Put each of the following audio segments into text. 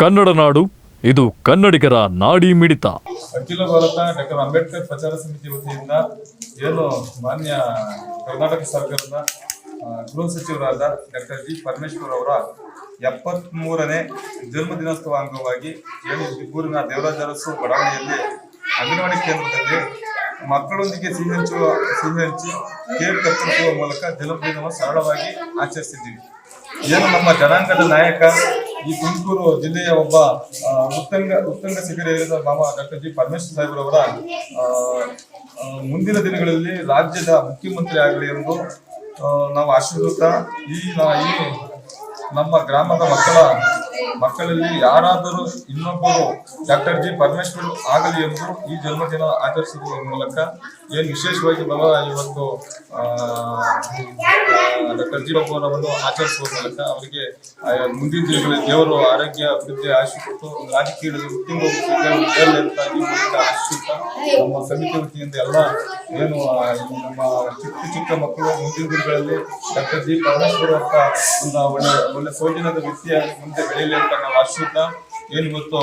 ಕನ್ನಡ ನಾಡು, ಇದು ಕನ್ನಡಿಗರ ನಾಡಿ ಮಿಡಿತ. ಅಖಿಲ ಭಾರತ ಡಾಕ್ಟರ್ ಅಂಬೇಡ್ಕರ್ ಪ್ರಚಾರ ಸಮಿತಿ ವತಿಯಿಂದ ಏನು ಮಾನ್ಯ ಕರ್ನಾಟಕ ಸರ್ಕಾರದ ಗೃಹ ಸಚಿವರಾದ ಡಾಕ್ಟರ್ ಜಿ. ಪರಮೇಶ್ವರ್ ಅವರ ಎಪ್ಪತ್ತ್ ಮೂರನೇ ಜನ್ಮ ದಿನೋತ್ಸವ ಅಂಗವಾಗಿ ಏನು ಊರಿನ ದೇವರಾಜ ಅರಸು ಬಡಾವಣೆಯಲ್ಲಿ ಅಂಗನವಾಡಿ ಕೇಂದ್ರದಲ್ಲಿ ಮಕ್ಕಳೊಂದಿಗೆ ಸಿಹಿ ಹಂಚುವ, ಸಿಹಿ ಹಂಚಿ ಕೇಕ್ ಕತ್ತರಿಸುವ ಮೂಲಕ ಜನ್ಮದಿನವನ್ನು ಸರಳವಾಗಿ ಆಚರಿಸಿದ್ದೀವಿ. ಏನು ನಮ್ಮ ಜನಾಂಗದ ನಾಯಕ ಈ ತುಮಕೂರು ಜಿಲ್ಲೆಯ ಒಬ್ಬ ಉತ್ತಂಗ ಉತ್ತಂಗ ಶಿಖರೇರಿದ ಬಾಬಾ ಡಾಕ್ಟರ್ ಜಿ ಪರಮೇಶ್ವರ ಸಾಹೇಬ್ರವರ ಮುಂದಿನ ದಿನಗಳಲ್ಲಿ ರಾಜ್ಯದ ಮುಖ್ಯಮಂತ್ರಿ ಆಗಲಿ ಎಂದು ನಾವು ಆಶೀರ್ವತ ಈ ನಮ್ಮ ಗ್ರಾಮದ ಮಕ್ಕಳ ಮಕ್ಕಳಲ್ಲಿ ಯಾರಾದರೂ ಇನ್ನೊಬ್ಬರು ಡಾಕ್ಟರ್ ಜಿ ಪರಮೇಶ್ವರ್ ಆಗಲಿ ಎಂದು ಈ ಜನ್ಮದಿನ ಆಚರಿಸುವ ಮೂಲಕ ಏನು ವಿಶೇಷವಾಗಿ ಬಲ ಇವತ್ತು ಡಾಕ್ಟರ್ ಜಿ ಅವರನ್ನು ಆಚರಿಸುವ ಮೂಲಕ ಅವರಿಗೆ ಮುಂದಿನ ದಿನಗಳಲ್ಲಿ ದೇವರು ಆರೋಗ್ಯ ಅಭಿವೃದ್ಧಿ ಆಶಿಸಿಟ್ಟು ರಾಜಕೀಯದಲ್ಲಿ ಉತ್ತಮ ನಮ್ಮ ಸಮಿತಿ ವತಿಯಿಂದ ಎಲ್ಲ ಏನು ನಮ್ಮ ಚಿಕ್ಕ ಚಿಕ್ಕ ಮಕ್ಕಳು ಮುಂದಿನ ದಿನಗಳಲ್ಲಿ ಡಾಕ್ಟರ್ ಜಿ ಪರಮೇಶ್ವರ ಒಂದು ಒಳ್ಳೆ ಒಳ್ಳೆ ಸೋಜಿನದ ವ್ಯಕ್ತಿಯಾಗಿ ಮುಂದೆ ಬೆಳೆಯಲಿ ಅಂತ ನಾವು ಆಶಿಸುತ್ತ ಏನು ಇವತ್ತು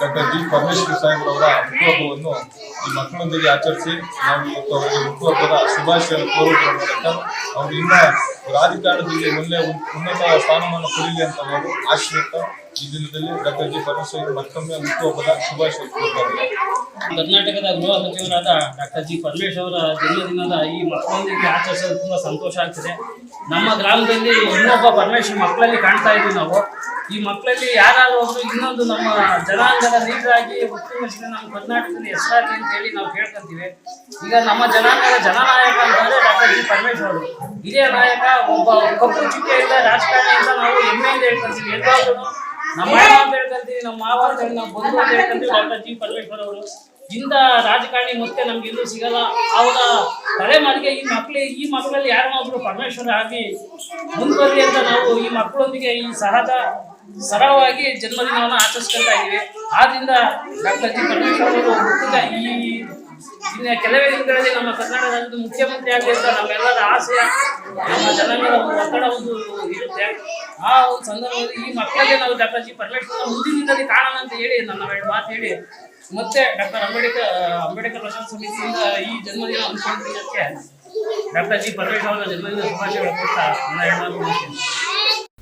ಡಾಕ್ಟರ್ ಜಿ ಪರಮೇಶ್ವರ್ ಸಾಹೇಬ್ರವರ ಹುಟ್ಟುಹಬ್ಬವನ್ನು ಈ ಮಕ್ಕಳೊಂದಿಗೆ ಆಚರಿಸಿ, ನಾವು ಇವತ್ತು ಅವರಿಗೆ ಹುಟ್ಟುಹಬ್ಬದ ಶುಭಾಶಯ ಕೋರುವುದರ ಮೂಲಕ ಅವರು ಇನ್ನ ರಾಜಕಾರಣದಲ್ಲಿ ಒಳ್ಳೆ ಉನ್- ಉನ್ನತ ಸ್ಥಾನಮಾನ ಕೊಡಲಿ ಅಂತ ನಾವು ಆಶಿಸುತ್ತಾ ಈ ದಿನದಲ್ಲಿ ಡಾಕ್ಟರ್ ಜಿ ಪರಮೇಶ್ವರ್ ಮತ್ತೊಮ್ಮೆ ಹುಟ್ಟುಹಬ್ಬದ ಶುಭಾಶಯ ಕೋರುತ್ತಾರೆ. ಕರ್ನಾಟಕದ ಗೃಹ ಸಚಿವರಾದ ಡಾಕ್ಟರ್ ಜಿ ಪರಮೇಶ್ ಅವರ ಜನ್ಮದಿನದ ಈ ಮಕ್ಕಳೊಂದಿಗೆ ಆಚರಿಸೋದು ತುಂಬ ಸಂತೋಷ ಆಗ್ತಿದೆ. ನಮ್ಮ ಗ್ರಾಮದಲ್ಲಿ ಇನ್ನೊಬ್ಬ ಪರಮೇಶ್ ಮಕ್ಕಳಲ್ಲಿ ಕಾಣ್ತಾ ಇದ್ದೀವಿ ನಾವು. ಈ ಮಕ್ಕಳಲ್ಲಿ ಯಾರಾದರೂ ಇನ್ನೊಂದು ನಮ್ಮ ಜನಾಂಗದ ಲೀಡರ್ ಆಗಿ ಉತ್ತಮಿಸಿದ ನಮ್ಮ ಕರ್ನಾಟಕದಲ್ಲಿ ಹೆಸರಾಗಲಿ ಅಂತ ಹೇಳಿ ನಾವು ಕೇಳ್ಕೊಂತೀವಿ. ಈಗ ನಮ್ಮ ಜನಾಂಗದ ಜನನಾಯಕ ಅಂತಂದ್ರೆ ಡಾಕ್ಟರ್ ಜಿ ಪರಮೇಶ್ ಅವರು. ಹಿರಿಯ ನಾಯಕ, ಒಬ್ಬ ಕಪ್ಪು ಚುಕ್ಕೆಯಿಂದ ರಾಜಕಾರಣಿಯಿಂದ ನಾವು ಹೆಮ್ಮೆಯಿಂದ ಹೇಳ್ಕೊಂತೀವಿ. ಎಲ್ಲಾದ್ರೂ ನಮ್ಮ ಮಾವ ಅಂತ ಹೇಳ್ಕೊಂತೀವಿ, ನಮ್ಮ ಮಾವ ಅಂತ ಹೇಳಿ ನಾವು ಬಂಧು ಅಂತ ಹೇಳ್ಕೊಂತೀವಿ ಡಾಕ್ಟರ್ ಜಿ ಪರಮೇಶ್ವರ್ ಅವರು. ಇಂಥ ರಾಜಕಾರಣಿ ಮತ್ತೆ ನಮ್ಗೆ ಎಲ್ಲೂ ಸಿಗಲ್ಲ. ಅವರ ತಲೆಮಾರಿಗೆ ಈ ಮಕ್ಕಳು ಈ ಮಕ್ಕಳಲ್ಲಿ ಯಾರನ್ನೊಬ್ರು ಪರಮೇಶ್ವರ ಆಗಿ ಮುಂದುವರಿ ಅಂತ ನಾವು ಈ ಮಕ್ಕಳೊಂದಿಗೆ ಈ ಸಹಜ ಸರಳವಾಗಿ ಜನ್ಮದಿನವನ್ನು ಆಚರಿಸ್ಕೊಳ್ತಾ ಇದ್ದೀವಿ. ಆದ್ರಿಂದ ಡಾಕ್ಟರ್ ಜಿ. ಪರಮೇಶ್ವರ್ ಅವರು ಹುಟ್ಟಿದ ಈ ಇನ್ನು ಕೆಲವೇ ದಿನಗಳಲ್ಲಿ ನಮ್ಮ ಕರ್ನಾಟಕದ ಮುಖ್ಯಮಂತ್ರಿ ಆಗಲಿ ಅಂತ ನಮ್ಮೆಲ್ಲರ ಆಸೆ ನಮ್ಮ ಜನಾಂಗದ ಒಂದು ಒತ್ತಡ ಒಂದು ಇರುತ್ತೆ. ಆ ಸಂದರ್ಭದಲ್ಲಿ ಈ ಮಕ್ಕಳಲ್ಲಿ ನಾವು ಡಾಕ್ಟರ್ ಜಿ. ಪರಮೇಶ್ವರ್ ಮುಂದಿನ ಕಾಣೋಣ ಅಂತ ಹೇಳಿ, ನನ್ನ ಎರಡು ಮಾತು ಹೇಳಿ. ಮತ್ತೆ ಡಾಕ್ಟರ್ ಅಂಬೇಡ್ಕರ್ ಅಂಬೇಡ್ಕರ್ ಪ್ರಶಾಂತ್ ಸಮಿತಿಯಿಂದ ಈ ಜನ್ಮದಿನ ಅನುಷ್ಠಾನಕ್ಕೆ ಡಾಕ್ಟರ್ ಜಿ. ಪರಮೇಶ್ವರ್ ಅವರ ಜನ್ಮದಿನ ಶುಭಾಶಯಗಳು ಕೊಡ್ತಾ ನನ್ನ ಎರಡು.